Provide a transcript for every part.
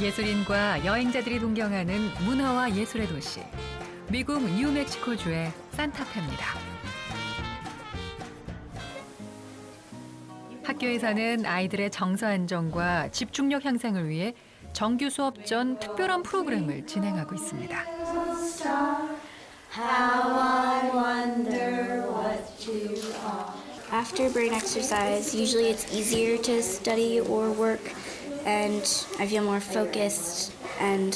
예술인과 여행자들이 동경하는 문화와 예술의 도시. 미국 뉴멕시코주의 산타페입니다. 학교에서는 아이들의 정서 안정과 집중력 향상을 위해 정규 수업 전 특별한 프로그램을 진행하고 있습니다. and I feel more focused, and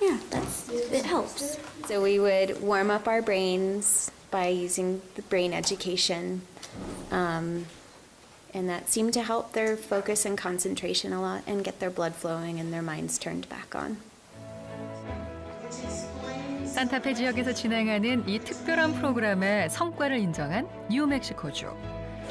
yeah, that's it helps. So we would warm up our brains by using the brain education. Um, and that seemed to help their focus and concentration a lot and get their blood flowing and their minds turned back on. 산타페 지역에서 진행하는 이 특별한 프로그램의 성과를 인정한 뉴멕시코주.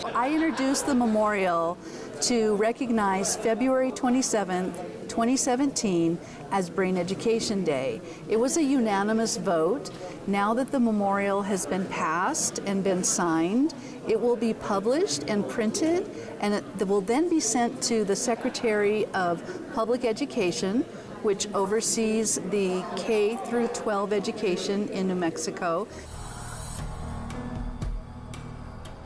I introduced the memorial to recognize February 27th, 2017 as Brain Education Day. It was a unanimous vote. Now that the memorial has been passed and been signed, it will be published and printed, and it will then be sent to the Secretary of Public Education, which oversees the K through 12 education in New Mexico.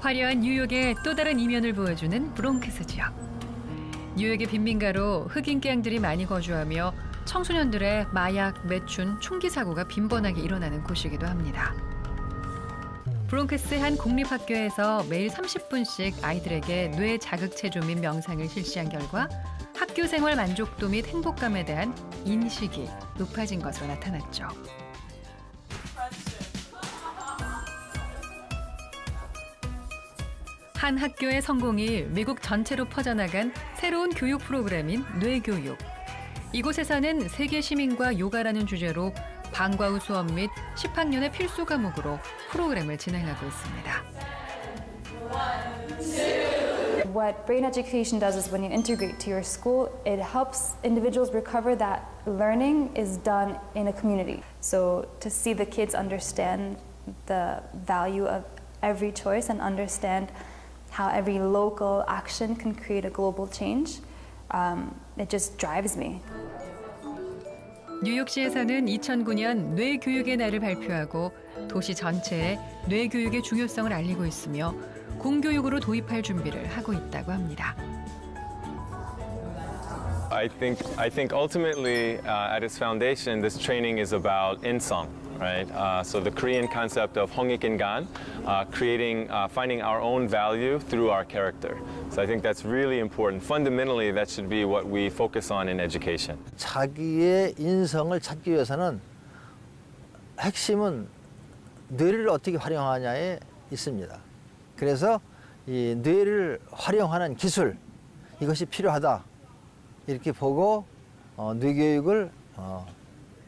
화려한 뉴욕의 또 다른 이면을 보여주는 브롱크스 지역. 뉴욕의 빈민가로 흑인 갱들이 많이 거주하며 청소년들의 마약, 매춘, 총기 사고가 빈번하게 일어나는 곳이기도 합니다. 브롱크스 한 공립학교에서 매일 30분씩 아이들에게 뇌 자극체조 및 명상을 실시한 결과 학교 생활 만족도 및 행복감에 대한 인식이 높아진 것으로 나타났죠. 한 학교의 성공이 미국 전체로 퍼져나간 새로운 교육 프로그램인 뇌교육. 이곳에서는 세계 시민과 요가라는 주제로 방과 후 수업 및 10학년의 필수 과목으로 프로그램을 진행하고 있습니다. What brain education does is when you integrate to your school, it helps individuals recover that learning is done in a community. So to see the kids understand the value of every choice and understand how every local action can create a global change, um, it just drives me. 뉴욕시에서는 2009년 뇌교육의 날을 발표하고 도시 전체에 뇌교육의 중요성을 알리고 있으며 공교육으로 도입할 준비를 하고 있다고 합니다. I think I think ultimately uh, at its foundation, this training is about insong, right? Uh, so the Korean concept of 홍익인간, uh, creating, uh, finding our own value through our character. So I think that's really important. Fundamentally, that should be what we focus on in education. 자기의 인성을 찾기 위해서는 핵심은 뇌를 어떻게 활용하냐에 있습니다. 그래서 이 뇌를 활용하는 기술 이것이 필요하다 이렇게 보고 어, 뇌교육을 어,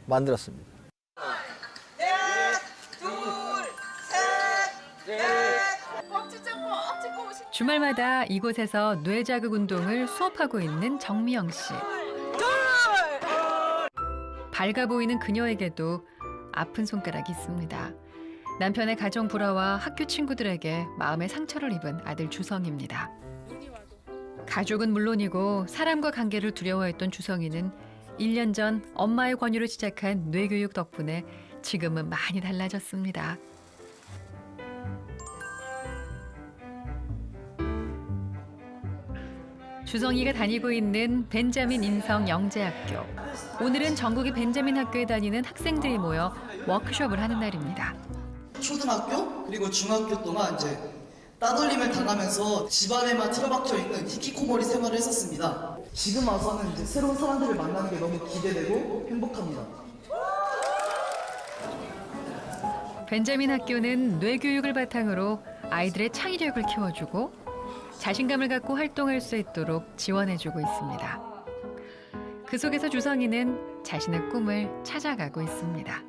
만들었습니다. 주말마다 이곳에서 뇌자극 운동을 수업하고 있는 정미영 씨. 밝아 보이는 그녀에게도 아픈 손가락이 있습니다. 남편의 가정 불화와 학교 친구들에게 마음의 상처를 입은 아들 주성입니다. 가족은 물론이고 사람과 관계를 두려워했던 주성이는 1년 전 엄마의 권유로 시작한 뇌교육 덕분에 지금은 많이 달라졌습니다. 주성이가 다니고 있는 벤자민 인성 영재학교. 오늘은 전국의 벤자민 학교에 다니는 학생들이 모여 워크숍을 하는 날입니다. 초등학교 그리고 중학교 동안 이제 따돌림을 당하면서 집안에만 틀어박혀 있는 히키코모리 생활을 했었습니다. 지금 와서는 이제 새로운 사람들을 만나는 게 너무 기대되고 행복합니다. 벤자민 학교는 뇌교육을 바탕으로 아이들의 창의력을 키워주고 자신감을 갖고 활동할 수 있도록 지원해주고 있습니다. 그 속에서 주성이는 자신의 꿈을 찾아가고 있습니다.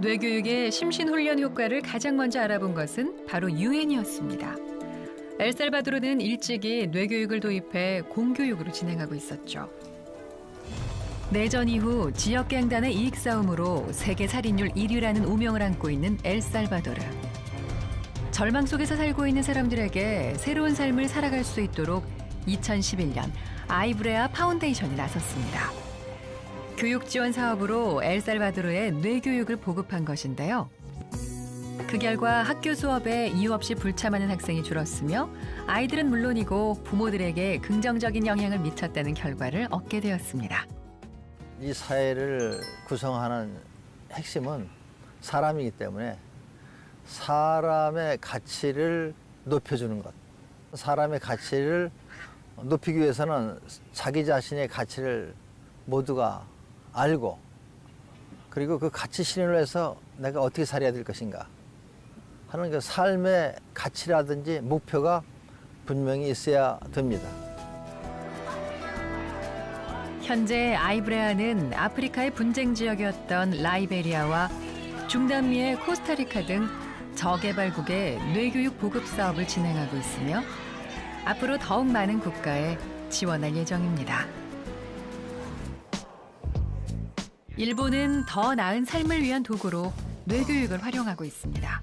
뇌교육의 심신훈련 효과를 가장 먼저 알아본 것은 바로 유엔이었습니다. 엘살바도르는 일찍이 뇌교육을 도입해 공교육으로 진행하고 있었죠. 내전 이후 지역 갱단의 이익 싸움으로 세계 살인율 1위라는 오명을 안고 있는 엘살바도르. 절망 속에서 살고 있는 사람들에게 새로운 삶을 살아갈 수 있도록 2011년 아이브레아 파운데이션이 나섰습니다. 교육 지원 사업으로 엘살바도르에 뇌교육을 보급한 것인데요. 그 결과 학교 수업에 이유 없이 불참하는 학생이 줄었으며 아이들은 물론이고 부모들에게 긍정적인 영향을 미쳤다는 결과를 얻게 되었습니다. 이 사회를 구성하는 핵심은 사람이기 때문에 사람의 가치를 높여주는 것. 사람의 가치를 높이기 위해서는 자기 자신의 가치를 모두가 알고 그리고 그 가치 실현을 해서 내가 어떻게 살아야 될 것인가 하는 그 삶의 가치라든지 목표가 분명히 있어야 됩니다. 현재 아이브레아는 아프리카의 분쟁 지역이었던 라이베리아와 중남미의 코스타리카 등 저개발국의 뇌교육 보급 사업을 진행하고 있으며 앞으로 더욱 많은 국가에 지원할 예정입니다. 일본은 더 나은 삶을 위한 도구로 뇌교육을 활용하고 있습니다.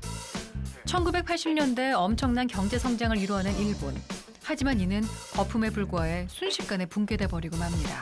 1980년대 엄청난 경제 성장을 이루어낸 일본. 하지만 이는 거품에 불과해 순식간에 붕괴돼 버리고 맙니다.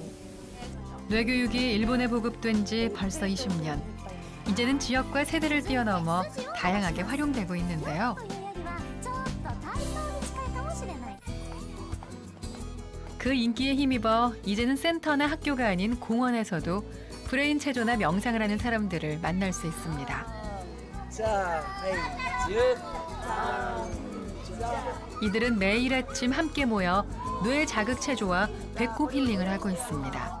뇌교육이 일본에 보급된 지 벌써 20년. 이제는 지역과 세대를 뛰어넘어 다양하게 활용되고 있는데요. 그 인기에 힘입어 이제는 센터나 학교가 아닌 공원에서도 브레인 체조나 명상을 하는 사람들을 만날 수 있습니다. 이들은 매일 아침 함께 모여 뇌 자극 체조와 배꼽 힐링을 하고 있습니다.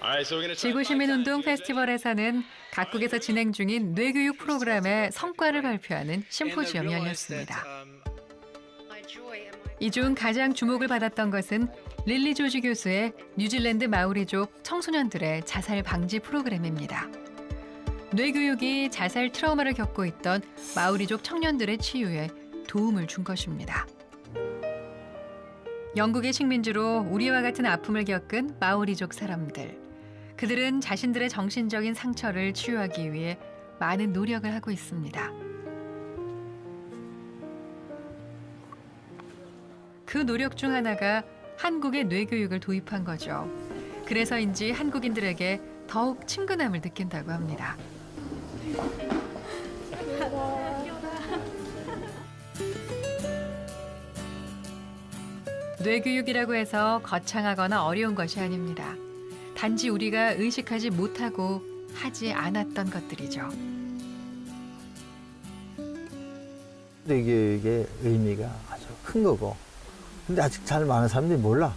Try 지구시민운동 페스티벌에서는 각국에서 진행 중인 뇌교육 프로그램의 성과를 발표하는 심포지엄이 열렸습니다. 이 중 가장 주목을 받았던 것은 릴리 조지 교수의 뉴질랜드 마오리족 청소년들의 자살 방지 프로그램입니다. 뇌교육이 자살 트라우마를 겪고 있던 마오리족 청년들의 치유에 도움을 준 것입니다. 영국의 식민지로 우리와 같은 아픔을 겪은 마오리족 사람들. 그들은 자신들의 정신적인 상처를 치유하기 위해 많은 노력을 하고 있습니다. 그 노력 중 하나가 한국의 뇌교육을 도입한 거죠. 그래서인지 한국인들에게 더욱 친근함을 느낀다고 합니다. 뇌교육이라고 해서 거창하거나 어려운 것이 아닙니다. 단지 우리가 의식하지 못하고 하지 않았던 것들이죠. 뇌교육의 의미가 아주 큰 거고 근데 아직 잘 많은 사람들이 몰라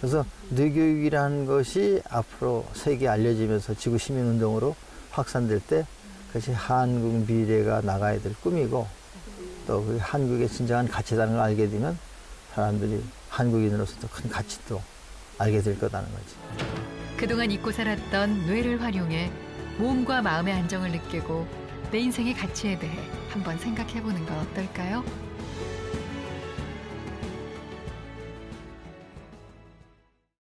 그래서 뇌교육이라는 것이 앞으로 세계에 알려지면서 지구 시민운동으로 확산될 때 그것이 한국 미래가 나가야 될 꿈이고 또그 한국의 진정한 가치라는 걸 알게 되면 사람들이 한국인으로서도 큰 가치도 알게 될 거라는 거지. 그동안 잊고 살았던 뇌를 활용해 몸과 마음의 안정을 느끼고 내 인생의 가치에 대해 한번 생각해 보는 건 어떨까요?